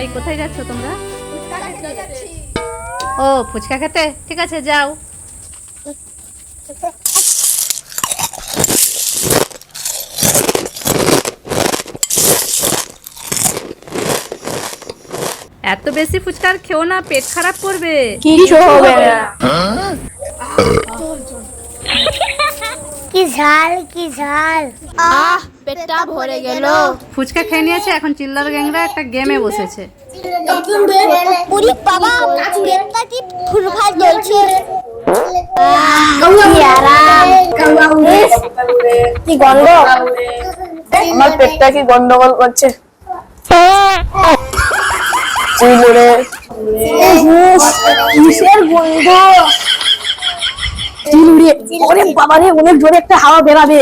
এই কোথায় যাচ্ছ তোমরা? ও ফুচকা খেতে? ঠিক আছে যাও। এত বেশি ফুচকার খেও না পেট খারাপ করবে। কিছু হবে না কি ঝাল কি ঝাল। আহ! পেটটা ভরে গেল। ফুচকা খেয়ে নিয়েছে এখন চিল্লার গ্যাংরা একটা গেমে বসেছে। পুরি বাবা পেটটা কি ফুলফাল জ্বলছে কি গন্ধ আমার পেটটা কি গন্ডগোল করছে? চিলুরে কিসের গন্ধ চিলুরে ওরে বাবা রে অনেক জোরে একটা হাওয়া বেরাবে।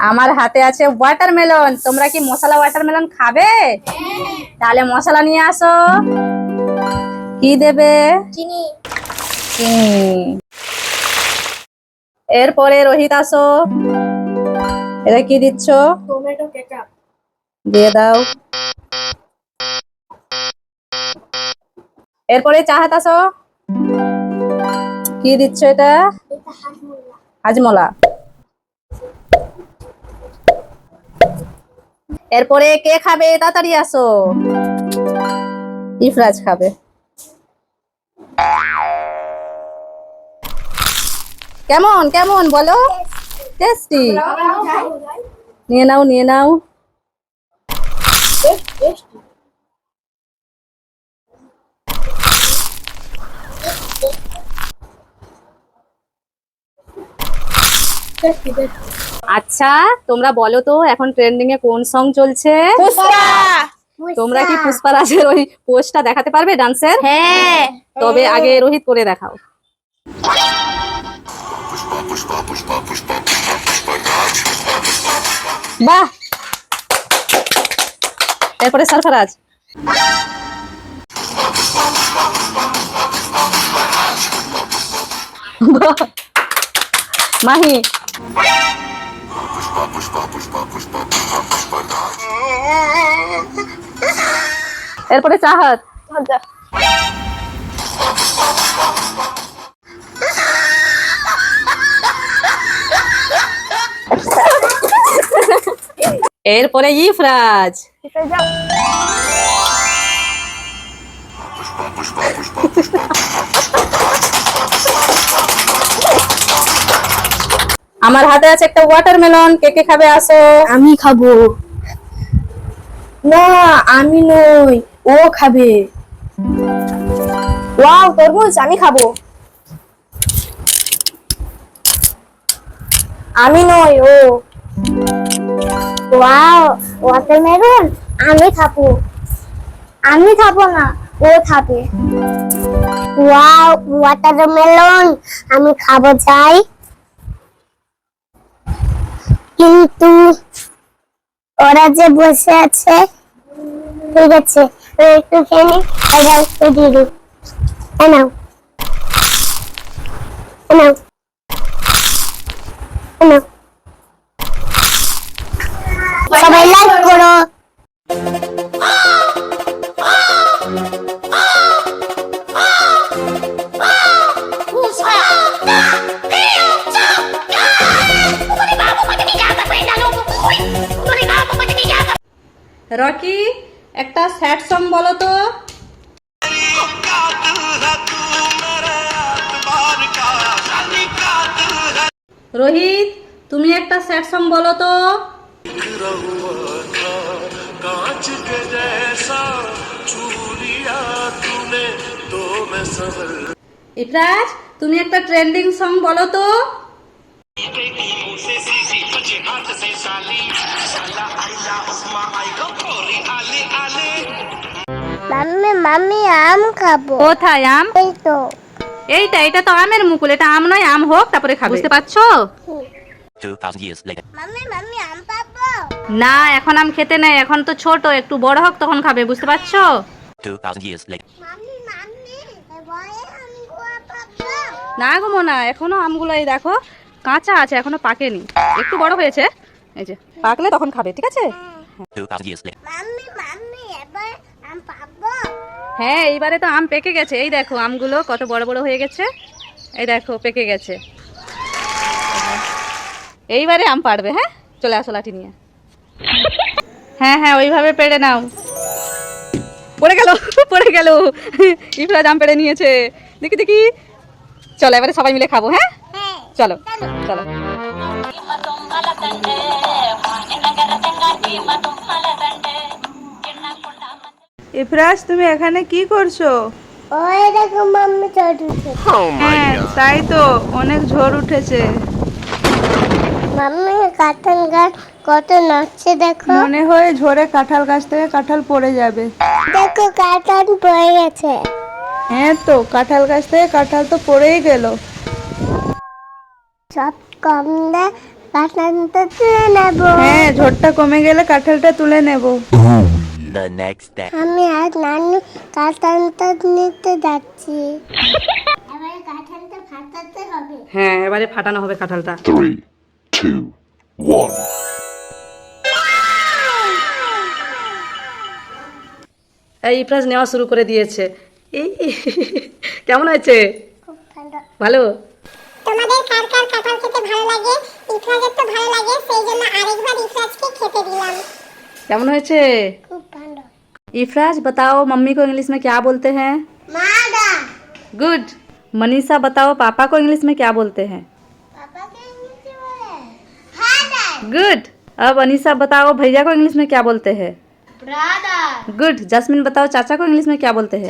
আমার হাতে আছে ওয়াটারমেলন তোমরা কি মশলা ওয়াটারমেলন খাবে? তাহলে মশলা নিয়ে আসো। কি দেবে? চিনি। চিনি। এরপরে রোহিত আসো। এটা কি দিচ্ছ? Tomato ketchup. দিয়ে দাও। এরপরে চাহাত আসো। কি দিচ্ছ এটা? হাজমলা। এরপরে কে খাবে? তাড়াতাড়ি আসো। ইফরাজ খাবে। কেমন? কেমন? বলো। টেস্টি। নিয়ে নাও নিয়ে নাও। আচ্ছা তোমরা বলো তো এখন ট্রেন্ডিং এ কোন সং চলছে? তোমরা কি পুষ্পা। রাজের ওই পোস্টটা দেখাতে পারবে ডান্সের হ্যাঁ। তবে আগে রোহিত করে দেখাও। বাহ! এরপরে সরফরাজ। বাহ। মাহি এরপরে চাহাত এরপরে ইফরাজ আমার হাতে আছে একটা ওয়াটারমেলন কে কে খাবে আসো? আমি খাব। না আমি নই ও খাবে। ওয়াও তরমুজ আমি খাব। আমি নই ও। ওয়াও ওয়াটারমেলন আমি খাব। আমি খাব না ও খাবে। ওয়াও ওয়াটারমেলন আমি খাব চাই কিন্তু ওরা যে বসে আছে, ঠিক আছে একটু খেয়ে নি এটা দিয়ে দিই। নাও। সবাই লাইক করো। রকি, একটা স্যাড সং বলো তো। রোহিত, তুমি একটা স্যাড সং বলো তো। ইফরাজ, তুমি একটা ট্রেন্ডিং সং বলো তো। মাম্মি মাম্মি আম খাব। কোথায় আম? এই তো। এইটা এটা তো আমের মুকুল এটা আম নয় আম হোক তারপরে খাবে। বুঝতে পারছ? 2,000 years later. মাম্মি মাম্মি আম পাবো? না এখন আম খেতে নেই এখন তো ছোট একটু বড় হোক তখন খাবে বুঝতে পারছ? 2,000 years later. মাম্মি মাম্মি এবারে আমি কোয়া পাবো। না গো না এখনও আমগুলো এই দেখো কাঁচা আছে এখনও পাকেনি। একটু বড় হয়েছে। এই যে পাকলে তখন খাবে ঠিক আছে? 2,000 years later. মাম্মি মাম্মি এবার আমি পাবো হ্যাঁ এইবারে তো আম পেকে গেছে। এই দেখো আমগুলো কত বড় বড় হয়ে গেছে। এই দেখো পেকে গেছে। এইবারে আম পাড়বে হ্যাঁ? চলে আসো লাঠি নিয়ে। হ্যাঁ হ্যাঁ ওইভাবে পেড়ে নাও। পড়ে গেল পড়ে গেল। ইফরাজ আম পেড়ে নিয়েছে। দেখি দেখি। চলো এবারে সবাই মিলে খাব হ্যাঁ? চলো চলো ইফরাজ তুমি এখানে কি করছ? উঠে হ্যাঁ তাই তো অনেক ঝড় উঠেছে। মাম্মি কাঁঠাল গাছ কত নড়ছে দেখো। মনে হয় ঝড়ে কাঁঠাল গাছ থেকে কাঁঠাল পড়ে যাবে। দেখো কাঁঠাল পড়ে গেছে। হ্যাঁ তো কাঁঠাল গাছ থেকে কাঁঠাল তো পড়েই গেল। সব কম দে কাঁঠালটা তুলে নেব। হ্যাঁ ঝড়টা কমে গেলে কাঁঠালটা তুলে নেব। The next day. আমি আর নানু কাঁঠালটা নিতে যাচ্ছি। এবারে কাঁঠালটা ফাটাতে হবে। হ্যাঁ এবারে ফাটানো হবে কাঁঠালটা। Three, two, one. এই ইফরাজ নেওয়া শুরু করে দিয়েছে। এই কেমন হয়েছে? ভালো। ভালো? তোমাদের কার কার কাঁঠাল খেতে ভালো লাগে ইফরাজের তো ভালো লাগে সেই জন্য আরেকবার ইফরাজকে খেতে দিলাম কেমন হয়েছে খুব ভালো इफराज बताओ मम्मी को इंग्लिश में क्या बोलते हैं মাদা गुड मनीषा बताओ पापा को इंग्लिश में क्या बोलते हैं পাপাকে ইংলিশে বলে ফাদার गुड अब अनीसा बताओ भैया को इंग्लिश में क्या बोलते हैं ব্রাদার गुड जस्मिन बताओ चाचा को इंग्लिश में क्या बोलते हैं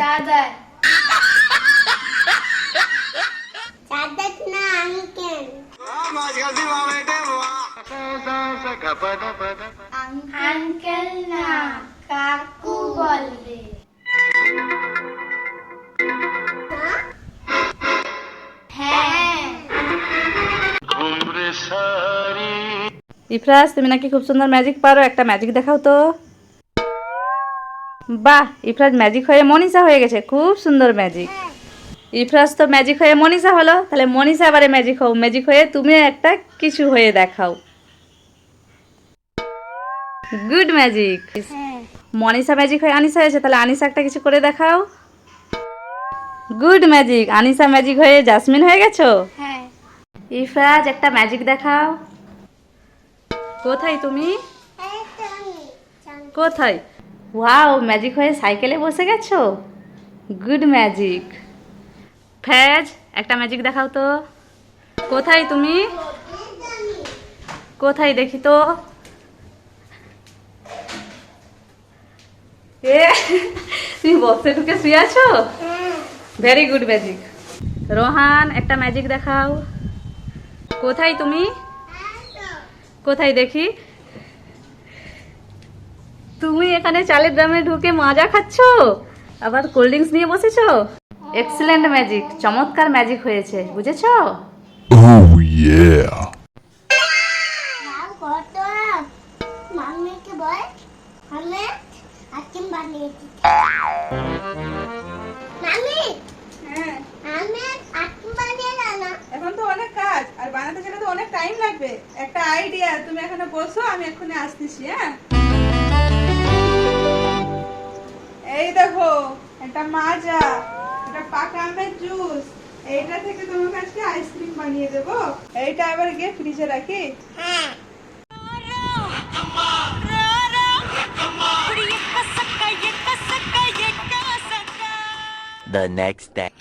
ইফরাজ, তুমি নাকি খুব সুন্দর ম্যাজিক পারো। একটা ম্যাজিক দেখাও তো। বাহ, ইফরাজ ম্যাজিক হয়ে মনীষা হয়ে গেছে। খুব সুন্দর ম্যাজিক ইফরাজ তো ম্যাজিক হয়ে মনীষা হলো। তাহলে মনীষা এবারে ম্যাজিক হও ম্যাজিক হয়ে তুমি একটা কিছু হয়ে দেখাও। গুড ম্যাজিক মনীষা ম্যাজিক হয়ে আনিসা হয়েছে তাহলে আনিসা একটা কিছু করে দেখাও। গুড ম্যাজিক আনিসা ম্যাজিক হয়ে জাসমিন হয়ে গেছো? হ্যাঁ। ইফরাজ একটা ম্যাজিক দেখাও। কোথায় তুমি? কোথায়? ওয়াও ম্যাজিক হয়ে সাইকেলে বসে গেছো? গুড ম্যাজিক ফ্যাজ একটা ম্যাজিক দেখাও তো। কোথায় তুমি? কোথায় দেখি তো? এ, তুমি বক্সে ঢুকে শুয়ে আছো? ভেরি গুড ম্যাজিক রোহান, একটা ম্যাজিক দেখাও। কোথায় তুমি? কোথায় দেখি? তুমি এখানে চালের ড্রামে ঢুকে মাজা খাচ্ছ? আবার কোল্ড ড্রিঙ্কস নিয়ে বসেছো? এক্সিলেন্ট ম্যাজিক চমৎকার ম্যাজিক হয়েছে বুঝেছ? Oh yeah. না এখন তো অনেক কাজ আর বানাতে গেলে তো অনেক টাইম লাগবে। একটা আইডিয়া তুমি এখানে বসো আমি এক্ষুনি আসতেছি হ্যাঁ? এই দেখো এটা মাজা এটা পাকা আমের জুস এটা থেকে তোমাকে আজকে আইসক্রিম বানিয়ে দেবো। এইটা আবার গিয়ে ফ্রিজে রাখি। হ্যাঁ। The next day.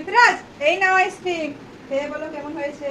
ইফরাজ এই নাও আইসক্রিম খেয়ে বলো কেমন হয়েছে?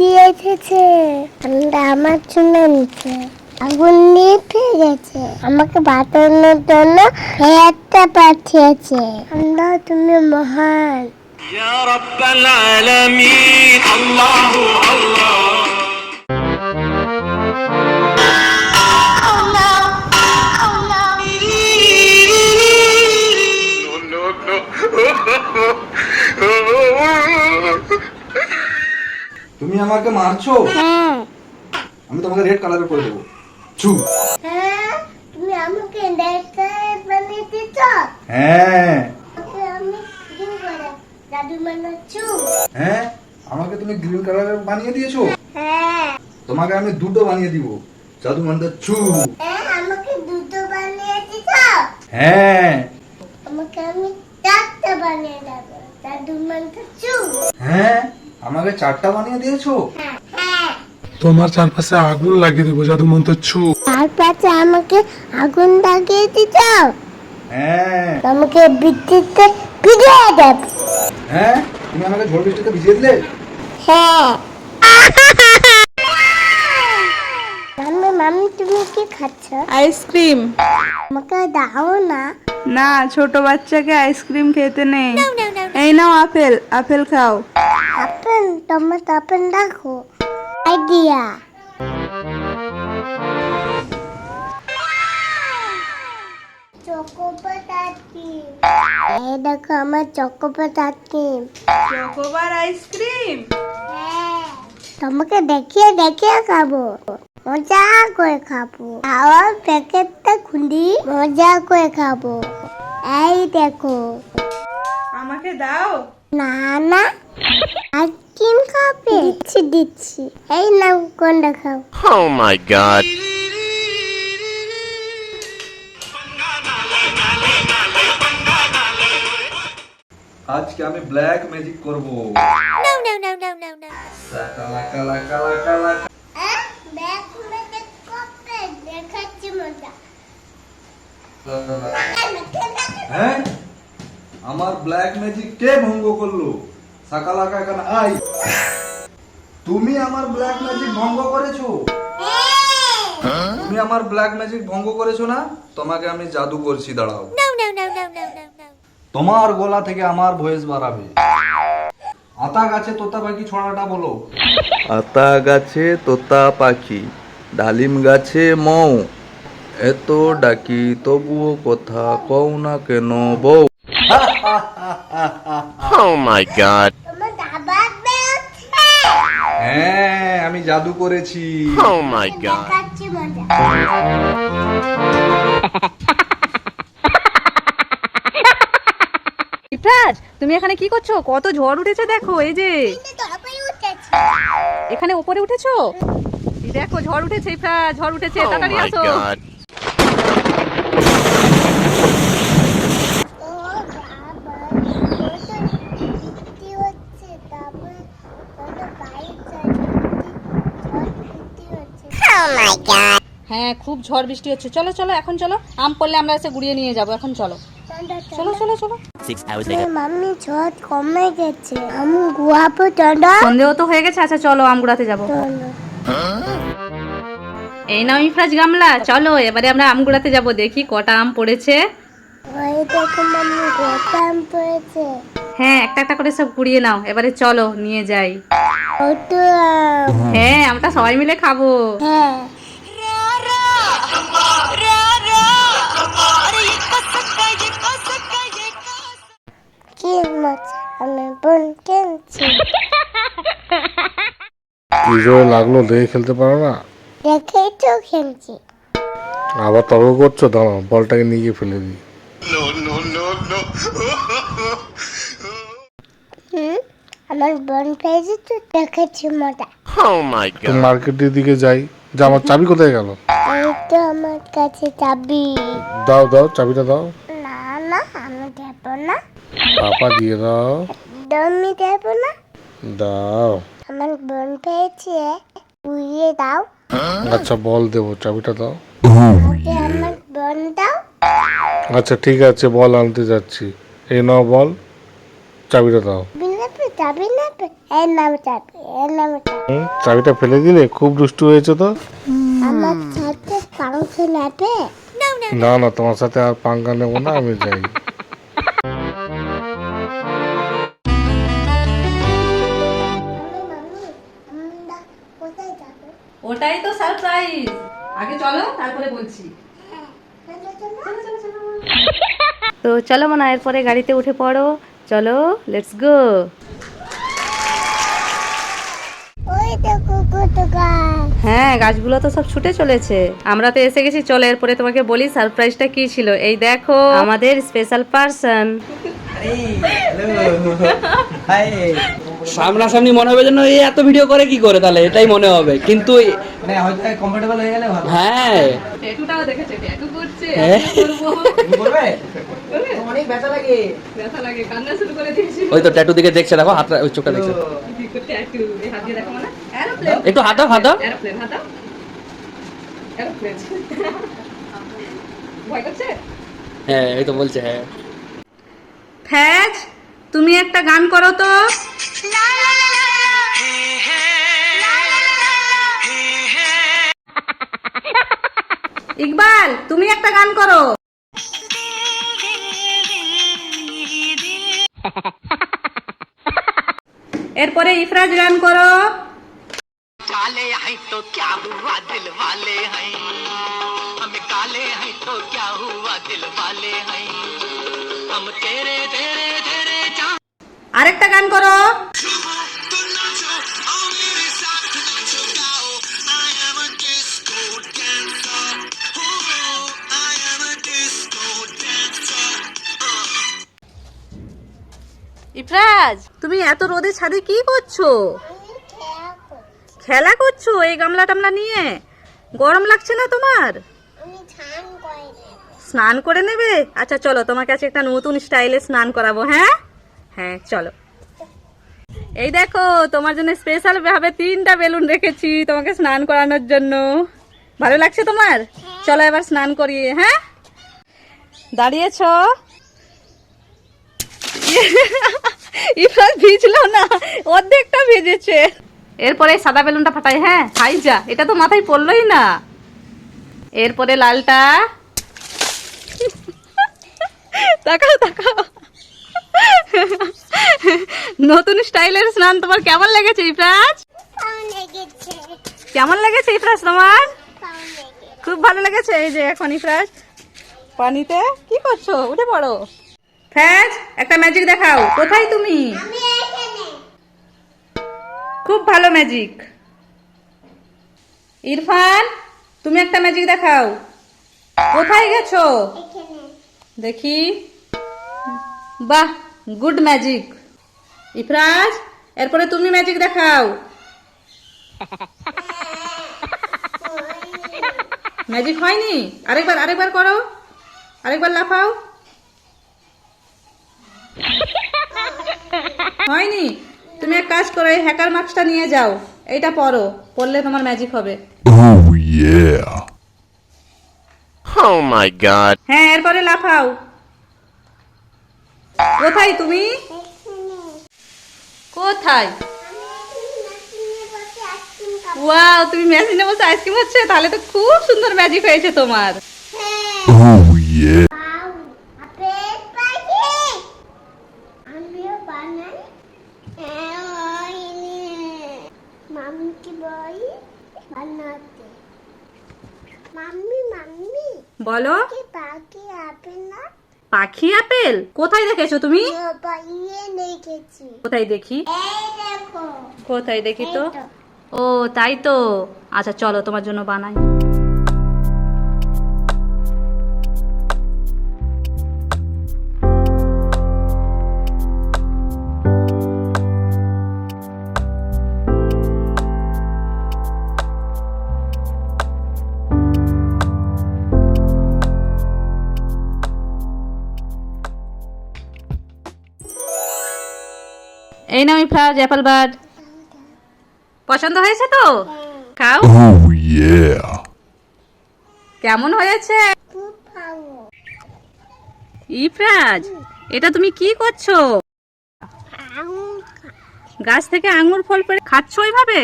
দিয়ে এসেছে। ঠান্ডা আমার জন্য নিচে আগুন নিয়ে নিভে গেছে। আমাকে বাঁচানোর জন্য একটা পাঠিয়েছে। আল্লাহ তুমি মহান। Oh. তুমি আমাকে মারছো? হ্যাঁ। আমি তোমাকে রেড কালারের করে দেবো। চু হ্যাঁ তুমি আমাকে দেখতে বানিয়ে দিচ্ছ হ্যাঁ। আমি কি করে জাদু বানাচ্ছু হ্যাঁ আমাকে তুমি গ্রিন কালারের বানিয়ে দিয়েছ? হ্যাঁ। তোমাকে আমি দুটো বানিয়ে দিব। জাদু মানে চু হ্যাঁ আমাকে দুটো বানিয়ে দিচ্ছ হ্যাঁ। চারটা বানিয়ে দিয়েছ? তোমার চারপাশে আগুন লাগিয়ে দেবো জাদু মন্ত্র ছু। তারপরে আমাকে আগুন লাগিয়ে দিচ্ছ হ্যাঁ। আমাকে বিদ্যুৎতে ভিজিয়ে দেব। হ্যাঁ? তুমি আমাকে ঝড় বৃষ্টিতে ভিজিয়ে দিলে? হ্যাঁ। মাম্মি মাম্মি তুমি কি খাচ্ছ? আইসক্রিম। আমাকে দাও না। না ছোট বাচ্চাকে আইসক্রিম খেতে নেই। এই নাও আপেল আপেল খাও। আপেল তোমার আপেল দেখো আইডিয়া। চকোপাট আইসক্রিম। এই দেখো আমার চকোপাট আইসক্রিম। Chocobar ice cream? তোমাকে দেখিয়ে দেখিয়ে খাব। মজা করে খাব। খাওয়ার প্যাকেটটা খুলি মজা করে খাব। এই দেখো। আমাকে দাও। না না। আইসক্রিম খাবে? দিচ্ছি দিচ্ছি। এই নাও কোনটা খাও? Oh my god. আজকে আমি ব্ল্যাক ম্যাজিক করব। লাকা লাকা লাকা লাকা লাকা। ব্যাগ মেটে করতে দেখাচ্ছি মজা হ্যাঁ? আমার ব্ল্যাক ম্যাজিক কে ভঙ্গ করল? সাকালাকা এখানে আই তুমি আমার ব্ল্যাক ম্যাজিক ভঙ্গ করেছ? তুমি আমার ব্ল্যাক ম্যাজিক ভঙ্গ করেছ না? তোমাকে আমি জাদু করছি দাঁড়াও। তোমার গলা থেকে আমার ভয়েস বাড়াবে। আতা গাছে তোতা পাখি ছড়াটা বলো। আতা গাছে তোতা পাখি ডালিম গাছে মৌ। এত ডাকি তবুও কথা কও না কেন বউ? Oh my god. তোমার দাবার বেরোচ্ছে হ্যাঁ আমি জাদু করেছি। Oh my god. ইফরাজ তুমি এখানে কি করছ? কত ঝড় উঠেছে দেখো এই যে। এখানে উপরে উঠেছো? দেখো ঝড় উঠেছে ইফরাজ ঝড় উঠেছে Oh তাড়াতাড়ি আসো god. ও বাবা কত বৃষ্টি হচ্ছে তারপরে কত বাইক বৃষ্টি হচ্ছে হ্যাঁ খুব ঝড় বৃষ্টি হচ্ছে। চলো চলো এখন চলো। আম পড়লে আমরা এসে গুড়িয়ে নিয়ে যাব। এখন চলো। চলো চলো চলো. মাম্মি ঝড় কমে গেছে। আমি গুয়াবো চলো সন্দেহ তো হয়ে গেছে। আচ্ছা চলো আম গুড়াতে যাব। এই নাও ইফরাজ গামলা। চলো এবারে আমরা আম গুড়াতে যাব। দেখি কটা আম পড়েছে। ওই দেখো মাম্মি গোটাম পড়েছে। হ্যাঁ একটা একটা করে সব কুড়িয়ে নাও। এবারে চলো নিয়ে যাই। হ্যাঁ আমরা সবাই মিলে খাব। হ্যাঁ কি মজা আমি বোন কিনছি কি জোরে লাগল দেখে খেলতে পারো না? দেখেই তো খেলছি আবার তর্ক করছ? দাঁড়াও বলটাকে নিয়ে গিয়ে ফেলে দিই No, no, no, no. হুম আমার বোন পেয়েছে তো দেখেছি মজা। Oh my তো মার্কেটের দিকে যাই যে আমার চাবি কোথায় গেল? এই তো আমার কাছে চাবি। দাও দাও চাবিটা দাও। না না আমি দেব না। পাপা দিয়ে দাও। আমি দেব না। দাও। আমার বোন পেয়েছে উড়িয়ে দাও। আচ্ছা বল দেবো চাবিটা দাও। আমার বোন দাও। আচ্ছা ঠিক আছে বল আনতে যাচ্ছি। এই নাও বল চাবিটা দাও। এর এর চাবিটা ফেলে দিলে খুব দুষ্ট হয়েছে তো? আমার না না তোমার সাথে আর পাঙ্গা নেব না আমি যাই। ওটাই তো সারপ্রাইজ আগে চলো তারপরে বলছি। তো চলো মনে এরপরে গাড়িতে উঠে পড়ো। চলো লেটস গো হ্যাঁ গাছগুলো তো সব ছুটে চলেছে। আমরা তো এসে গেছি চলো এরপরে তোমাকে বলি সারপ্রাইজটা কি ছিল। এই দেখো আমাদের স্পেশাল পার্সন সামনাসামনি মনে হবে যেন এই এত ভিডিও করে কি করে তাহলে এটাই মনে হবে। কিন্তু হ্যাঁ অনেক ব্যথা লাগে। ব্যথা লাগে কান্না শুরু করে দিয়েছি। ওই তো ট্যাটু দিকে দেখছে দেখো হাতটা ওই চোখটা দেখছে। ট্যাটু হাত দিয়ে দেখো মানে। একটু এরোপ্লেন হাতাও এরোপ্লেন ভয় করছে? হ্যাঁ এই তো বলছে হ্যাঁ। ফ্যাজ তুমি একটা গান করো তো। ইকবাল তুমি একটা গান করো। এরপরে ইফরাজ গান করো काले हैं तो क्या हुआ दिल वाले हैं हम काले हैं तो क्या हुआ दिल वाले हैं हम तेरे तेरे तेरे चाह আরেকটা গান করো ইফরাজ তুমি এত রোদে ছাদে কি করছ? খেলা করছ এই গামলা টামলা নিয়ে? গরম লাগছে না তোমার? স্নান করে নেবে? আচ্ছা চলো, তোমার কাছে একটা নতুন স্টাইলে স্নান করাবো হ্যাঁ? হ্যাঁ চলো। এই দেখো, তোমার জন্য স্পেশাল ভাবে তিনটা বেলুন রেখেছি তোমাকে স্নান করানোর জন্য। ভালো লাগছে তোমার? চলো এবার স্নান করিয়ে হ্যাঁ? দাঁড়িয়েছ? ইফরাজ ভিজলো না অর্ধেকটা ভিজেছে। এরপরে সাদা বেলুনটা ফাটাই হ্যাঁ খাই যা এটা তো মাথায় পড়লোই না। এরপরে লালটা। তাকাও তাকাও। নতুন স্টাইলের স্নান তোমার কেমন লেগেছে ইফরাজ? কেমন লেগেছে ইফরাজ তোমার? খুব ভালো লেগেছে এই যে এখন ইফরাজ। পানিতে কি করছ? উঠে পড়ো। ফ্যাজ একটা ম্যাজিক দেখাও। কোথায় তুমি? খুব ভালো ম্যাজিক ইরফান তুমি একটা ম্যাজিক দেখাও। কোথায় গেছো? দেখি। বাহ গুড ম্যাজিক ইফরাজ এরপরে তুমি ম্যাজিক দেখাও। ম্যাজিক হয়নি? আরেকবার আরেকবার করো। আরেকবার লাফাও। হয়নি। তুমি এক কাজ করো এই হ্যাকার মাস্কটা নিয়ে যাও। এইটা পরো পরলে তোমার ম্যাজিক হবে। Oh yeah. Oh my god. হ্যাঁ এরপরে লাফাও। কোথায় তুমি? কোথায়? ওয়াও তুমি মেশিনে বসে আইসক্রিম হচ্ছে তাহলে তো খুব সুন্দর ম্যাজিক হয়েছে তোমার Oh yeah. আপেল পাখি আমিও বানাই বানাতে। মাম্মি মাম্মি বলো। পাখি আপেল না? পাখি আপেল? কোথায় দেখেছ তুমি? পাইয়ে রেখেছি কোথায় দেখি? এই দেখো। কোথায় দেখি তো। ও তাই তো। আচ্ছা চলো তোমার জন্য বানাই। এই নাও ফ্লাওয়ার অ্যাপল বার্ড। পছন্দ হয়েছে তো? খাও। Oh কেমন হয়েছে? ইফরাজ এটা তুমি কি করছ? গাছ থেকে আঙ্গুর ফল পেড়ে খাচ্ছ ওইভাবে?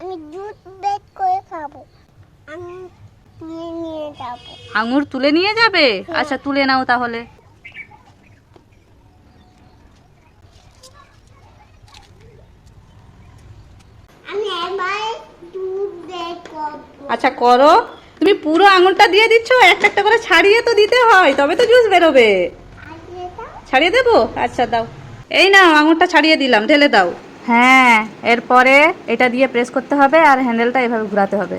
আমি দুধ বের করে খাব। আমি নিয়ে নিয়ে যাব। আঙ্গুর তুলে নিয়ে যাবে? আচ্ছা তুলে নাও তাহলে আমি এবার দুধ বের আচ্ছা করো। তুমি পুরো আঙুলটা দিয়ে দিচ্ছ একটা একটা করে ছাড়িয়ে তো দিতে হয় তবে তো জুস বেরোবে। ছাড়িয়ে দেবো? আচ্ছা দাও। এই নাও আঙুরটা ছাড়িয়ে দিলাম ঢেলে দাও। হ্যাঁ এরপরে এটা দিয়ে প্রেস করতে হবে আর হ্যান্ডেলটা এভাবে ঘোরাতে হবে।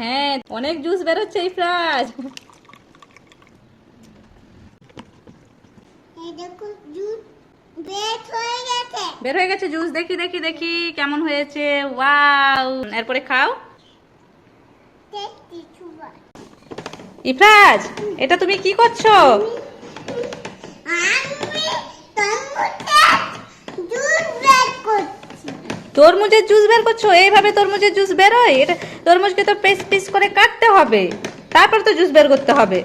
হ্যাঁ অনেক জুস বেরোচ্ছে এই ফ্রাজ। জুট বের হয়ে গেছে। জুস দেখি দেখি দেখি কেমন হয়েছে? ওয়াও! এরপরে খাও। ইফরাজ এটা তুমি কি করছ? তরমুজের জুস বের করছ। এইভাবে তরমুজের জুস বেরোয়? এটা তরমুজকে তো পিস পিস করে কাটতে হবে। তারপর তো জুস বের করতে হবে।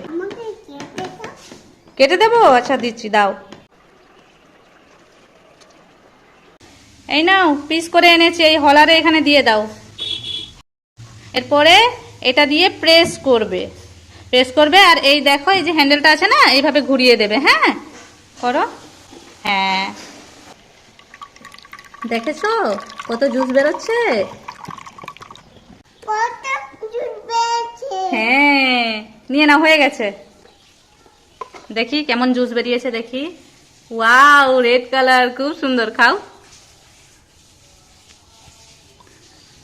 কেটে দেবো? আচ্ছা দিচ্ছি দাও। এই নাও পিস করে এনেছি এই হলারে এখানে দিয়ে দাও। এরপরে এটা দিয়ে প্রেস করবে। প্রেস করবে আর এই দেখো এই যে হ্যান্ডেলটা আছে না এইভাবে ঘুরিয়ে দেবে হ্যাঁ? করো। হ্যাঁ। দেখেছ? কত জুস বেরোচ্ছে? হ্যাঁ। নিয়ে নাও হয়ে গেছে। দেখি কেমন জুস বেরিয়েছে দেখি। ওয়াও রেড কালার খুব সুন্দর খাও।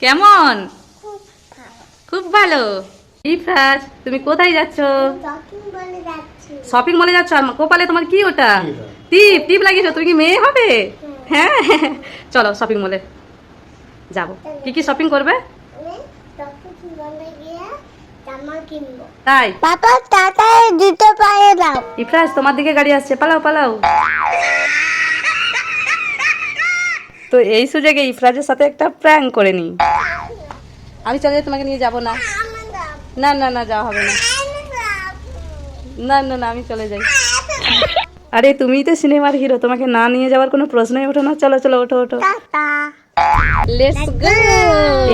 কেমন? খুব ভালো। ইফরাজ তুমি কোথায় যাচ্ছ? শপিং মলে যাচ্ছ। কোপালে তোমার কি ওটা? টিপ টিপ লাগিয়েছো? তুমি কি মেয়ে হবে? হ্যাঁ। চলো শপিং মলে যাব। কি কি শপিং করবে? তাই? পাপা টাটায় জুতো পায়ে দাও। ইফরাজ তোমার দিকে গাড়ি আসছে। পালাও পালাও। তো এই সুযোগে ইফরাজের সাথে একটা প্র্যাঙ্ক করে নি আমি চলে যাই তোমাকে নিয়ে যাব না। না না না যাওয়া হবে না। না না না আমি চলে যাই। আরে তুমিই তো সিনেমার হিরো তোমাকে না নিয়ে যাওয়ার কোনো প্রশ্নই ওঠো না। চলো চলো ওঠো ওঠো। টাটা। লেটস গো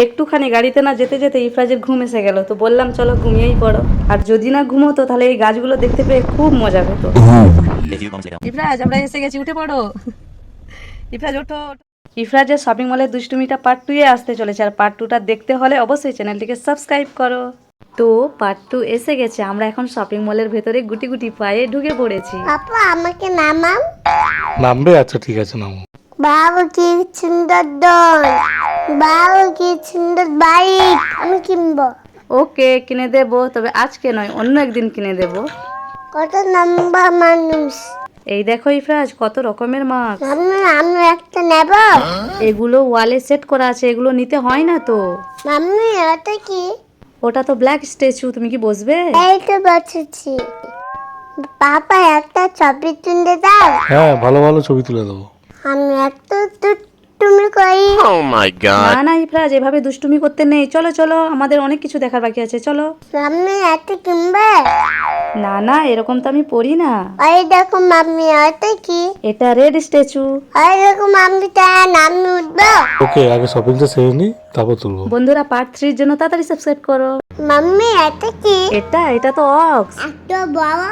একটুখানি গাড়িতে না যেতে যেতে ইফরাজের ঘুম এসে গেল। তো বললাম চলো ঘুমিয়েই পড়ো। আর যদি না ঘুমোতো তাহলে এই গাছগুলো দেখতে পেয়ে খুব মজা হতো ইফরাজ আমরা এসে গেছি উঠে পড়ো। ইফরাজ ওঠো। ইফরাজের শপিং মলের দুষ্টুমিটা পার্ট টু এ আসতে চলেছে আর পার্ট টুটা দেখতে হলে অবশ্যই চ্যানেলটিকে সাবস্ক্রাইব করো। তো পার্ট টু এসে গেছে আমরা এখন শপিং মলের ভেতরে গুটি গুটি পায়ে ঢুকে পড়েছি। পাপা আমাকে নামাও। নামবে? আচ্ছা ঠিক আছে নামো। বাবু কি সুন্দর দোল। বাবু কি সুন্দর বাইক আমি কিনবো। ওকে কিনে দেবো তবে আজকে নয় অন্য একদিন কিনে দেবো। কত নাম্বার মানুষ। এই দেখো ইফরাজ কত রকমের মাছ। আমি আমি একটা নেব। এগুলো ওয়ালে সেট করা আছে এগুলো নিতে হয় না তো। মাম্মি এটা কি? ওটা তো ব্ল্যাক স্ট্যাচু তুমি কি বসবে? এই তো বসেছি। পাপা একটা ছবি তুলে দাও। হ্যাঁ ভালো ভালো ছবি তুলে দেবো। আমি একটা তুমি করি। Oh my god. না না ইফরাজ এভাবে দুষ্টুমি করতে নেই। চলো চলো আমাদের অনেক কিছু দেখার বাকি আছে চলো। মাম্মি একটা কিনবে? না না এরকম তো আমি পড়ি না। ওই দেখো মাম্মি এটা কি? এটা রেড স্ট্যাচু। ওই দেখো মাম্মি তার নামে উঠবো? ওকে আগে শপিংটা সেরে নিই তারপর তুলবো। বন্ধুরা পার্ট থ্রির জন্য তাড়াতাড়ি সাবস্ক্রাইব করো। মাম্মি এটা কি? এটা এটা তো অক্স একটা বড়?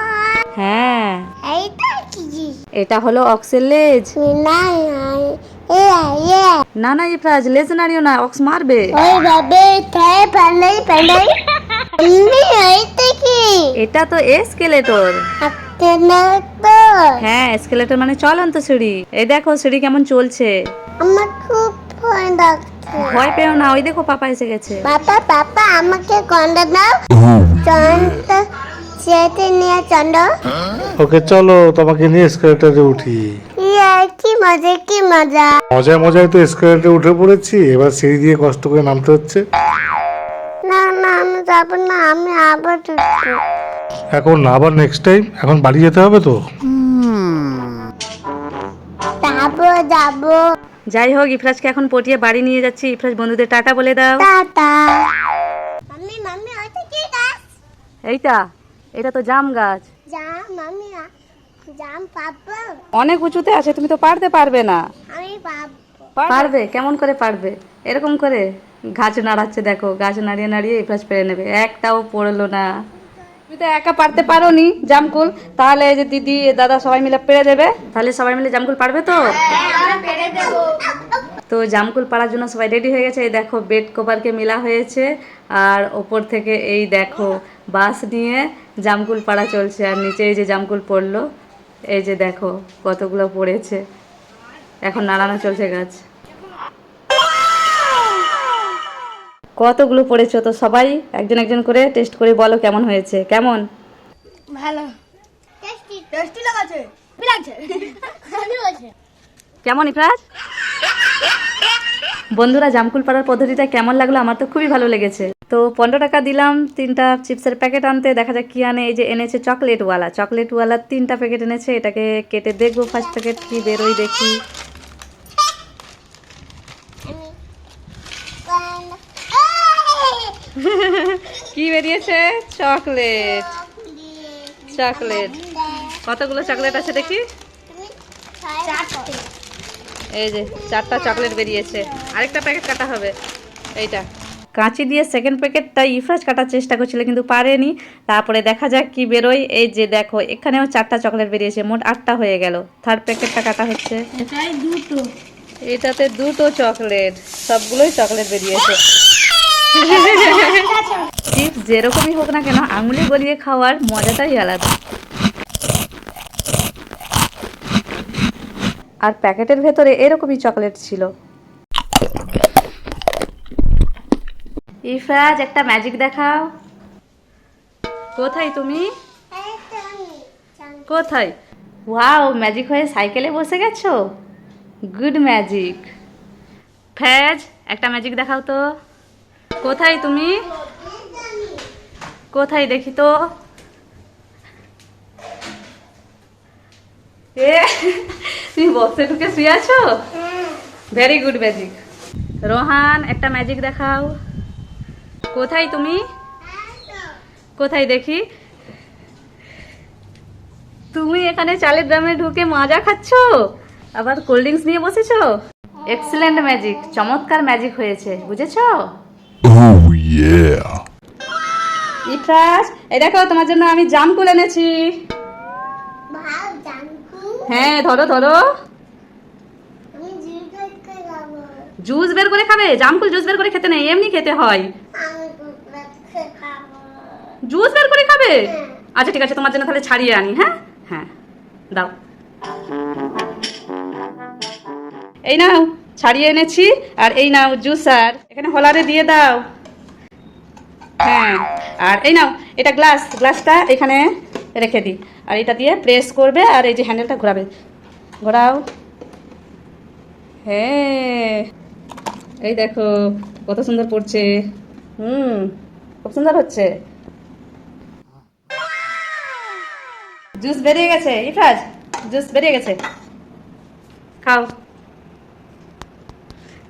হ্যাঁ। এইটা কি? এটা হলো অক্সের লেজ না এ না না ইফরাজ লেজ নাড়িও না অক্স মারবে। ওই বাবে তাই পালাই পালাই। মাম্মি এইটা কি? এটা তো এসকেলেটর হ্যাঁ এসকেলেটর মানে চলন্ত সিঁড়ি। এই দেখো সিঁড়ি কেমন চলছে। আমার খুব ভয় লাগছে। ভয় পেও না ওই দেখো পাপা এসে গেছে। পাপা পাপা আমাকে কন্ডা দাও। চন্দ চেতে নিয়ে চন্দ ওকে চলো তোমাকে নিয়ে এসকেলেটারে উঠি। কি মজা কি মজা। মজায় মজায় তো উঠে পড়েছি এবার সিঁড়ি দিয়ে কষ্ট করে নামতে হচ্ছে। না না আমি যাব না আমি আবার উঠবো এখন না আবার নেক্সট টাইম এখন বাড়ি যেতে হবে তো? যাব যাব। যাই হোক ইফরাজকে এখন পটিয়ে বাড়ি নিয়ে যাচ্ছি। ইফরাজ বন্ধুদের টাটা বলে দাও। টাটা। মাম্মি মাম্মি ওইটা কি গাছ? এইটা এটা তো জাম গাছ। জাম মাম্মি অনেক উঁচুতে আছে তুমি তো পারতে পারবে না। পারবে? কেমন করে পারবে? এরকম করে? গাছ নাড়াচ্ছে দেখো গাছ নাড়িয়ে নাড়িয়ে ইফরাজ পেরে নেবে। একটাও পড়ল না। তুমি তো একা পারতে পারো নি জামকুল। তাহলে এই যে দিদি দাদা সবাই মিলে পেরে দেবে। তাহলে সবাই মিলে জামকুল পারবে তো? তো জামকুল পাড়ার জন্য সবাই রেডি হয়ে গেছে। এই দেখো বেড কভারকে মেলা হয়েছে। আর ওপর থেকে এই দেখো বাস নিয়ে জামকুল পাড়া চলছে। আর নিচে এই যে জামকুল পড়ল। এই যে দেখো কতগুলো পড়েছে। এখন নাড়ানো চলছে গাছ। কতগুলো পড়েছো তো সবাই? একজন একজন করে টেস্ট করে বলো কেমন হয়েছে। কেমন? ভালো। টেস্টি টেস্টি লাগাছে। কেমন ইফরাজ বন্ধুরা জামকুল পাড়ার পদ্ধতিটা কেমন লাগল আমার তো খুবই ভালো লেগেছে। তো পনেরো টাকা দিলাম তিনটা চিপসের প্যাকেট আনতে। দেখা যাক কি আনে। এই যে এনেছে চকলেটওয়ালা। চকলেটওয়ালা তিনটা প্যাকেট এনেছে। এটাকে কেটে দেখব ফার্স্ট প্যাকেট কি বেরোই দেখি। কি বেরিয়েছে? চকলেট। চকলেট। কতগুলো চকলেট আছে দেখি? এই যে চারটা চকলেট বেরিয়েছে। আরেকটা প্যাকেট কাটা হবে। এইটা। কাঁচি দিয়ে সেকেন্ড প্যাকেটটা ইফরাজ কাটার চেষ্টা করছিল কিন্তু পারেনি। তারপরে দেখা যাক কি বেরোয়। এই যে দেখো এখানেও চারটা চকলেট বেরিয়েছে মোট আটটা হয়ে গেল। থার্ড প্যাকেটটা কাটা হচ্ছে। এটাতে দুটো চকলেট সবগুলোই চকলেট বেরিয়েছে। চিপস যেরকমই হোক না কেন আঙুলে গলিয়ে খাওয়ার মজাটাই আলাদা। আর প্যাকেটের ভেতরে এরকমই চকলেট ছিল। ইফরাজ, একটা ম্যাজিক দেখাও। কোথায় তুমি? কোথায়? ওয়াও, ম্যাজিক হয়ে সাইকেলে বসে গেছো? Good magic. ফ্যাজ একটা ম্যাজিক দেখাও তো। কোথায় তুমি? কোথায় দেখি তো? এ তুমি বক্সে ঢুকে শুয়ে আছো ভেরি গুড ম্যাজিক রোহান একটা ম্যাজিক দেখাও। কোথায় তুমি? কোথায় দেখি? তুমি এখানে চালের ড্রামে ঢুকে মাজা খাচ্ছ? আবার কোল্ড ড্রিঙ্কস নিয়ে বসেছ? এক্সিলেন্ট ম্যাজিক চমৎকার ম্যাজিক হয়েছে বুঝেছ? Oh yeah. ইফরাজ এই দেখো তোমার জন্য আমি জামকুল এনেছি। ভালো হ্যাঁ ধরো ধরো। জুস বের করে খাবে। জামকুল জুস বের করে খেতে নেই এমনি খেতে হয়। জুস বের করে খাবে। আচ্ছা ঠিক আছে তোমার জন্য তাহলে ছাড়িয়ে আনি হ্যাঁ? হ্যাঁ দাও। এই নাও ছাড়িয়ে এনেছি আর এই নাও জুস জুসার এখানে হোলারে দিয়ে দাও। হ্যাঁ আর এই নাও এটা গ্লাস গ্লাসটা এখানে রেখে দিই। আর এটা দিয়ে প্রেস করবে আর এই যে হ্যান্ডেলটা ঘোরাবে। ঘোরাও। হ্যাঁ। এই দেখো, কত সুন্দর পড়ছে। হুম, খুব সুন্দর হচ্ছে। জুস বেরিয়ে গেছে, ইফরাজ জুস বেরিয়ে গেছে। খাও।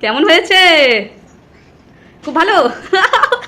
কেমন হয়েছে? খুব ভালো?